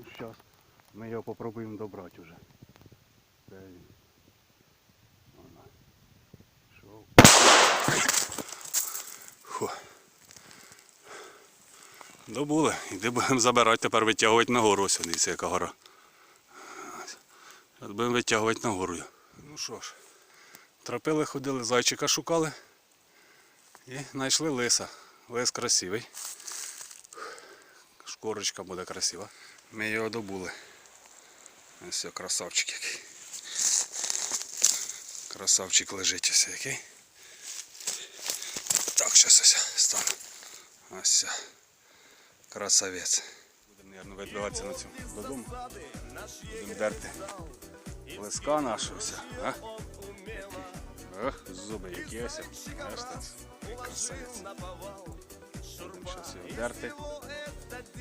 Ну, зараз ми його попробуємо добрати вже. Добули. Іди будемо забирати, тепер витягувати нагору. Ось дивіться, яка гора. Зараз будемо витягувати нагору. Ну що ж, тропили, ходили, зайчика шукали. І знайшли лиса. Лис красивий. Шкурочка буде красива. Ми його добули. Ось все, красавчик який. Красавчик лежить ось який. Так, зараз ось стану. Ось все. Красавець. Будемо, мабуть, видвигатися на цьому додому. Будемо дерти лиска нашого. Ось, а? Ох, зуби які ось. Красавець. Будемо зараз його дерти.